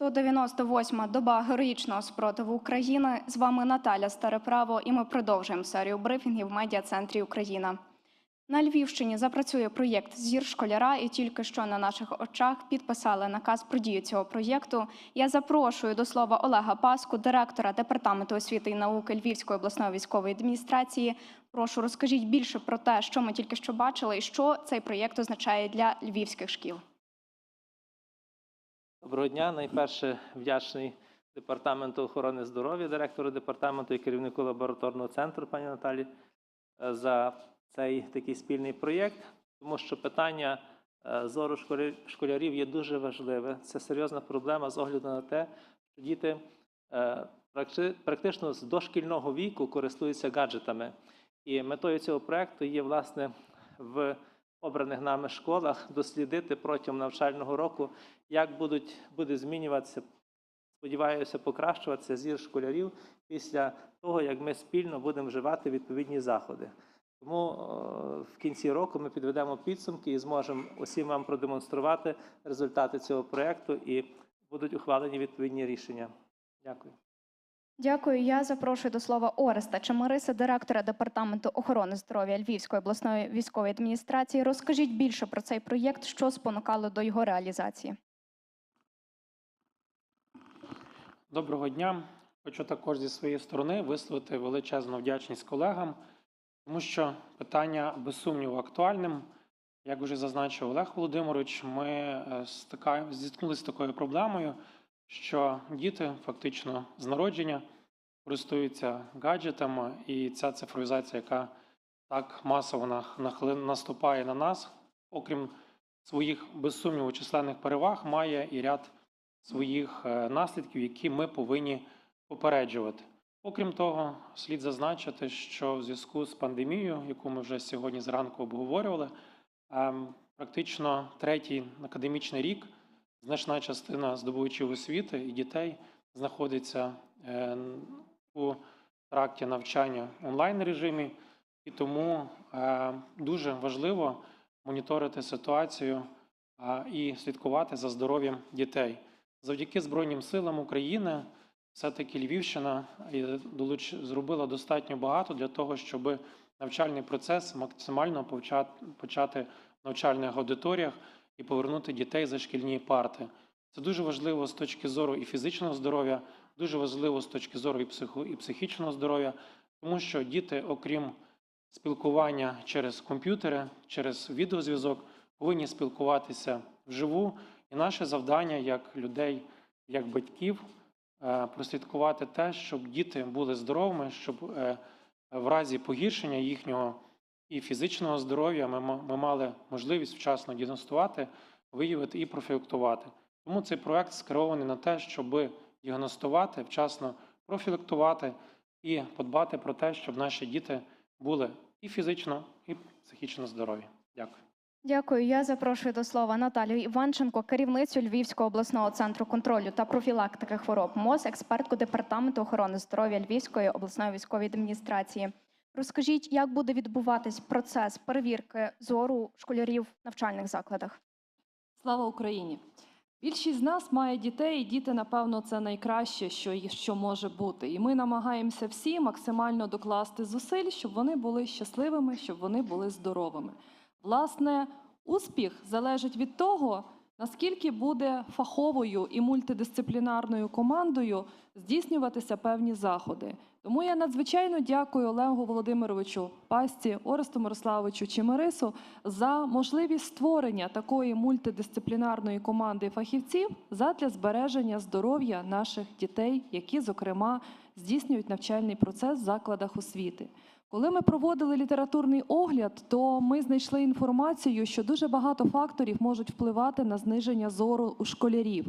198-ма доба героїчного спротиву України. З вами Наталя Стареправо, і ми продовжуємо серію брифінгів в медіа-центрі Україна. На Львівщині запрацює проєкт Зір школяра, і тільки що на наших очах підписали наказ про дію цього проєкту. Я запрошую до слова Олега Паску, директора департаменту освіти і науки Львівської обласної військової адміністрації. Прошу розкажіть більше про те, що ми тільки що бачили, і що цей проєкт означає для львівських шкіл. Доброго дня. Найперше вдячний департаменту охорони здоров'я, директору департаменту і керівнику лабораторного центру пані Наталі е, за цей такий спільний проєкт, тому що питання е, зору школя- школярів є дуже важливе. Це серйозна проблема з огляду на те, що діти е, практи- практично з дошкільного віку користуються гаджетами. І метою цього проєкту є власне в обраних нами школах дослідити протягом навчального року як будуть, буде змінюватися, сподіваюся, покращуватися зір школярів після того, як ми спільно будемо вживати відповідні заходи. Тому в кінці року ми підведемо підсумки і зможемо усім вам продемонструвати результати цього проєкту і будуть ухвалені відповідні рішення. Дякую. Дякую. Я запрошую до слова Ореста Чемериса, директора департаменту охорони здоров'я Львівської обласної військової адміністрації. Розкажіть більше про цей проєкт, що спонукало до його реалізації. Доброго дня. Хочу також зі своєї сторони висловити величезну вдячність колегам, тому що питання без сумніву актуальним. Як вже зазначив Олег Володимирович, ми е, стикаємо, зіткнулися з такою проблемою, що діти фактично з народження користуються гаджетами, і ця цифровізація, яка так масово наступає на нас, окрім своїх без сумніву численних переваг, має і ряд своїх е, наслідків, які ми повинні попереджувати. Окрім того, слід зазначити, що в зв'язку з пандемією, яку ми вже сьогодні зранку обговорювали, ем, практично третій академічний рік значна частина здобувачів освіти і дітей знаходиться е, у тракті навчання онлайн режимі, і тому е, дуже важливо моніторити ситуацію і слідкувати за здоров'ям дітей. Завдяки Збройним силам України все-таки Львівщина е, зробила достатньо багато для того, щоб навчальний процес максимально почати, почати в навчальних аудиторіях і повернути дітей за шкільні парти. Це дуже важливо з точки зору і фізичного здоров'я, дуже важливо з точки зору і, психо, і психічного здоров'я, тому що діти, окрім спілкування через комп'ютери, через відеозв'язок, повинні спілкуватися вживу. І наше завдання як людей, як батьків, е, прослідкувати те, щоб діти були здоровими, щоб е, в разі погіршення їхнього і фізичного здоров'я ми, ми мали можливість вчасно діагностувати, виявити і профілактувати. Тому цей проект скерований на те, щоб діагностувати, вчасно профілактувати і подбати про те, щоб наші діти були і фізично, і психічно здорові. Дякую. Дякую. Я запрошую до слова Наталію Іванченко, керівницю Львівського обласного центру контролю та профілактики хвороб МОЗ, експертку департаменту охорони здоров'я Львівської обласної військової адміністрації. Розкажіть, як буде відбуватись процес перевірки зору школярів в навчальних закладах? Слава Україні! Більшість з нас має дітей, і діти, напевно, це найкраще, що, що може бути. І ми намагаємося всі максимально докласти зусиль, щоб вони були щасливими, щоб вони були здоровими. Власне, успіх залежить від того, наскільки буде фаховою і мультидисциплінарною командою здійснюватися певні заходи. Тому я надзвичайно дякую Олегу Володимировичу Пасті, Оресту Мирославовичу Чимирису за можливість створення такої мультидисциплінарної команди фахівців задля збереження здоров'я наших дітей, які, зокрема, здійснюють навчальний процес в закладах освіти. Коли ми проводили літературний огляд, то ми знайшли інформацію, що дуже багато факторів можуть впливати на зниження зору у школярів.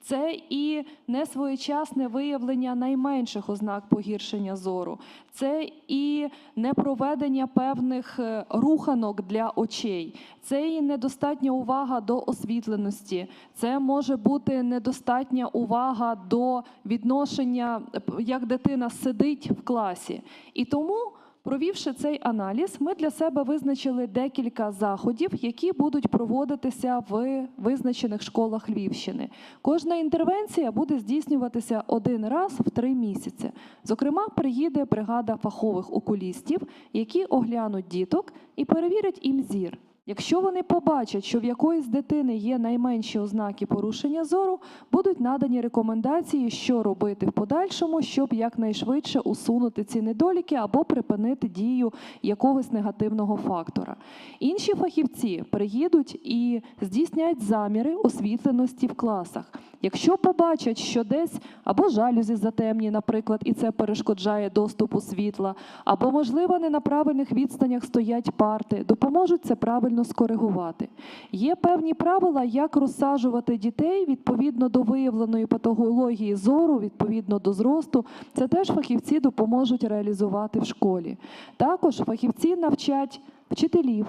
Це і несвоєчасне виявлення найменших ознак погіршення зору, це і непроведення певних е, руханок для очей, це і недостатня увага до освітленості, це може бути недостатня увага до відношення, як дитина сидить в класі. І тому Провівши цей аналіз, ми для себе визначили декілька заходів, які будуть проводитися в визначених школах Львівщини. Кожна інтервенція буде здійснюватися один раз в три місяці. Зокрема, приїде бригада фахових окулістів, які оглянуть діток і перевірять їм зір. Якщо вони побачать, що в якоїсь дитини є найменші ознаки порушення зору, будуть надані рекомендації, що робити в подальшому, щоб якнайшвидше усунути ці недоліки або припинити дію якогось негативного фактора. Інші фахівці приїдуть і здійснять заміри освітленості в класах. Якщо побачать, що десь або жалюзі затемні, наприклад, і це перешкоджає доступу світла, або, можливо, не на правильних відстанях стоять парти, допоможуть це правильно скоригувати. Є певні правила, як розсаджувати дітей відповідно до виявленої патології зору, відповідно до зросту. Це теж фахівці допоможуть реалізувати в школі. Також фахівці навчать вчителів,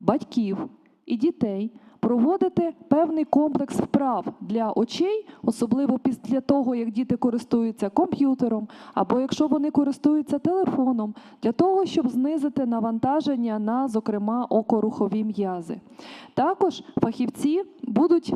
батьків і дітей проводити певний комплекс вправ для очей, особливо після того, як діти користуються комп'ютером, або якщо вони користуються телефоном, для того, щоб знизити навантаження на, зокрема, окорухові м'язи. Також фахівці будуть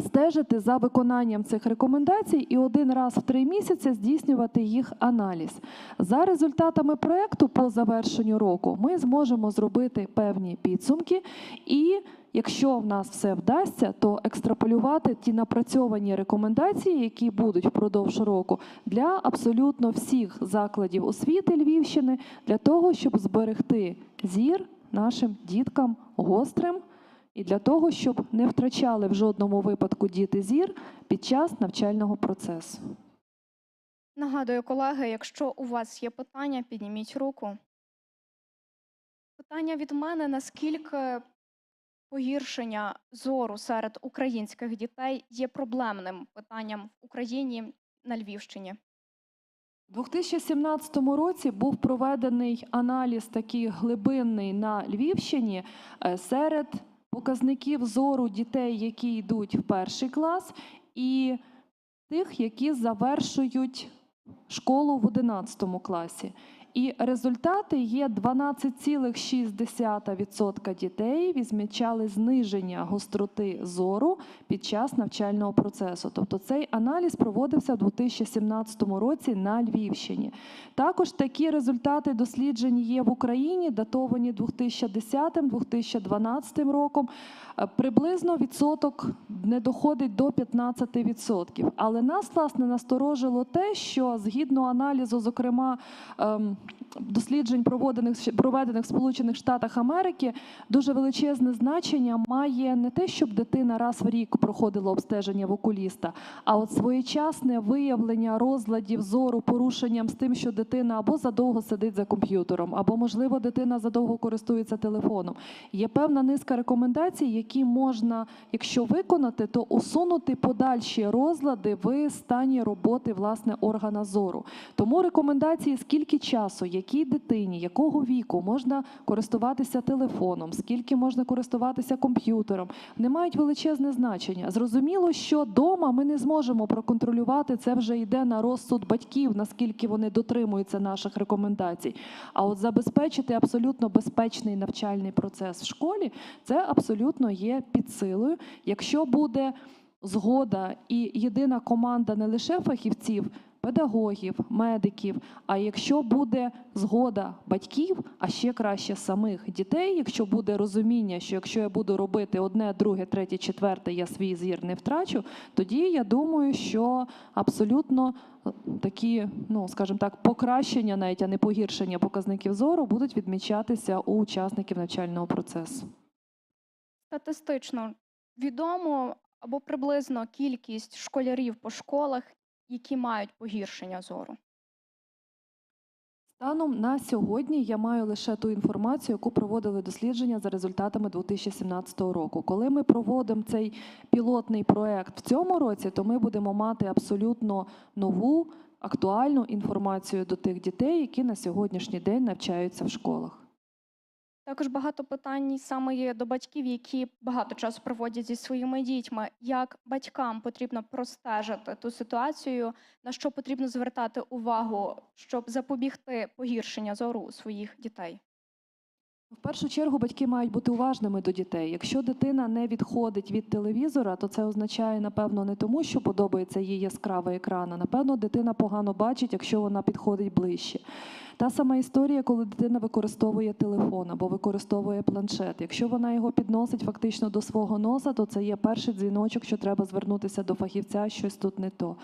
стежити за виконанням цих рекомендацій і один раз в три місяці здійснювати їх аналіз. За результатами проекту по завершенню року ми зможемо зробити певні підсумки, і якщо в нас все вдасться, то екстраполювати ті напрацьовані рекомендації, які будуть впродовж року, для абсолютно всіх закладів освіти Львівщини, для того, щоб зберегти зір нашим діткам гострим. І для того, щоб не втрачали в жодному випадку діти зір під час навчального процесу. Нагадую, колеги, якщо у вас є питання, підніміть руку. Питання від мене: наскільки погіршення зору серед українських дітей є проблемним питанням в Україні на Львівщині? У 2017 році був проведений аналіз такий глибинний на Львівщині е, серед показників зору дітей, які йдуть в перший клас, і тих, які завершують школу в 11 класі. І результати є 12,6% дітей відмічали зниження гостроти зору під час навчального процесу. Тобто цей аналіз проводився в 2017 році на Львівщині. Також такі результати досліджень є в Україні, датовані 2010-2012 роком. Е, Приблизно відсоток не доходить до 15%. Але нас, власне, насторожило те, що згідно аналізу, зокрема, ем, досліджень, проведених, проведених в Сполучених Штатах Америки, дуже величезне значення має не те, щоб дитина раз в рік проходила обстеження в окуліста, а от своєчасне виявлення розладів зору порушенням з тим, що дитина або задовго сидить за комп'ютером, або, можливо, дитина задовго користується телефоном. Є певна низка рекомендацій, які можна, якщо виконати, то усунути подальші розлади в стані роботи власне органа зору. Тому рекомендації, скільки часу, якій дитині, якого віку можна користуватися телефоном, скільки можна користуватися комп'ютером, не мають величезне значення. Зрозуміло, що дома ми не зможемо проконтролювати це вже йде на розсуд батьків, наскільки вони дотримуються наших рекомендацій. А от забезпечити абсолютно безпечний навчальний процес в школі це абсолютно є під силою. Якщо буде згода і єдина команда не лише фахівців. Педагогів, медиків. А якщо буде згода батьків, а ще краще самих дітей, якщо буде розуміння, що якщо я буду робити одне, друге, третє, четверте, я свій зір не втрачу, тоді я думаю, що абсолютно е, такі, ну скажімо так, покращення, навіть а не погіршення показників зору будуть відмічатися у учасників навчального процесу. Статистично відомо або приблизно кількість школярів по школах, які мають погіршення зору. Станом на сьогодні я маю лише ту інформацію, яку проводили дослідження за результатами 2017 року. Коли ми проводимо цей пілотний проект в цьому році, то ми будемо мати абсолютно нову актуальну інформацію до тих дітей, які на сьогоднішній день навчаються в школах. Також багато питань саме є до батьків, які багато часу проводять зі своїми дітьми. Як батькам потрібно простежити ту ситуацію, на що потрібно звертати увагу, щоб запобігти погіршення зору своїх дітей? В першу чергу батьки мають бути уважними до дітей. Якщо дитина не відходить від телевізора, то це означає, напевно, не тому, що подобається їй яскравий екран, а напевно, дитина погано бачить, якщо вона підходить ближче. Та сама історія, коли дитина використовує телефон або використовує планшет. Якщо вона його підносить фактично до свого носа, то це є перший дзвіночок, що треба звернутися до фахівця, щось тут не то.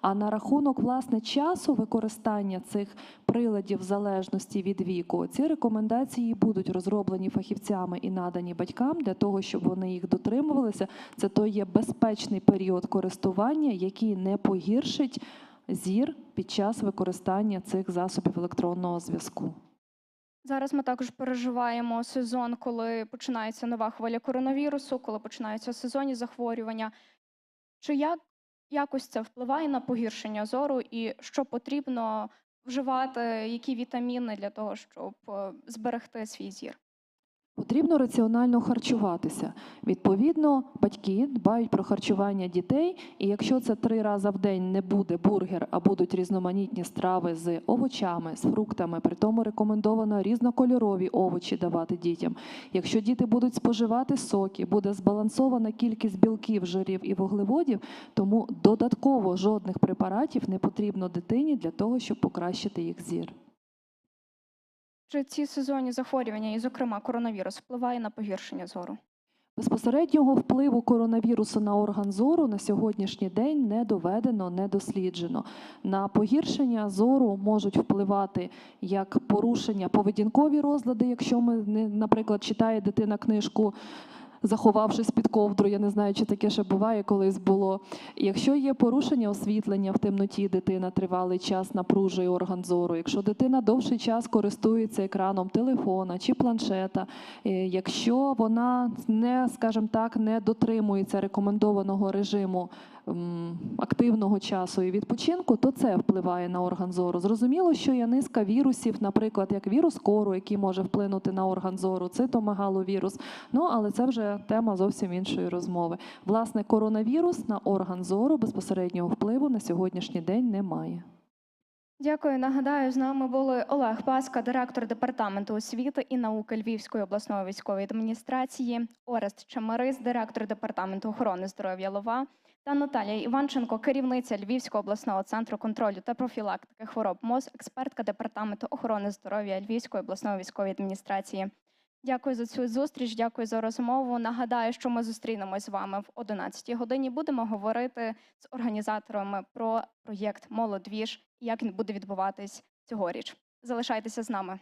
А на рахунок власне часу використання цих приладів в залежності від віку, ці рекомендації будуть розроблені фахівцями і надані батькам для того, щоб вони їх дотримувалися. Це то є безпечний період користування, який не погіршить зір під час використання цих засобів електронного зв'язку. Зараз ми також переживаємо сезон, коли починається нова хвиля коронавірусу, коли починаються сезонні захворювання. Чи як якось це впливає на погіршення зору, і що потрібно вживати, які вітаміни для того, щоб е, зберегти свій зір? Потрібно раціонально харчуватися. Відповідно, батьки дбають про харчування дітей, і якщо це три рази в день не буде бургер, а будуть різноманітні страви з овочами, з фруктами, при тому рекомендовано різнокольорові овочі давати дітям. Якщо діти будуть споживати соки, буде збалансована кількість білків, жирів і вуглеводів, тому додатково жодних препаратів не потрібно дитині для того, щоб покращити їх зір. Чи ці сезонні захворювання, і, зокрема, коронавірус, впливає на погіршення зору? Безпосереднього впливу коронавірусу на орган зору на сьогоднішній день не доведено, не досліджено. На погіршення зору можуть впливати як порушення поведінкові розлади, якщо ми наприклад, читає дитина книжку. Заховавшись під ковдру, я не знаю, чи таке ще буває, колись було. Якщо є порушення освітлення в темноті, дитина тривалий час напружує орган зору. Якщо дитина довший час користується екраном телефона чи планшета, е, якщо вона не, скажімо так, не дотримується рекомендованого режиму активного часу і відпочинку, то це впливає на орган зору. Зрозуміло, що є низка вірусів, наприклад, як вірус кору, який може вплинути на орган зору, цитомегаловірус. Ну але це вже тема зовсім іншої розмови. Власне, коронавірус на орган зору безпосереднього впливу на сьогоднішній день немає. Дякую. Нагадаю, з нами були Олег Паска, директор департаменту освіти і науки Львівської обласної військової адміністрації, Орест Чемерис, директор департаменту охорони здоров'я Лова, та Наталія Іванченко, керівниця Львівського обласного центру контролю та профілактики хвороб МОЗ, експертка департаменту охорони здоров'я Львівської обласної військової адміністрації. Дякую за цю зустріч, дякую за розмову. Нагадаю, що ми зустрінемось з вами в 11 годині. Будемо говорити з організаторами про проєкт Молодвіж і як він буде відбуватись цьогоріч. Залишайтеся з нами.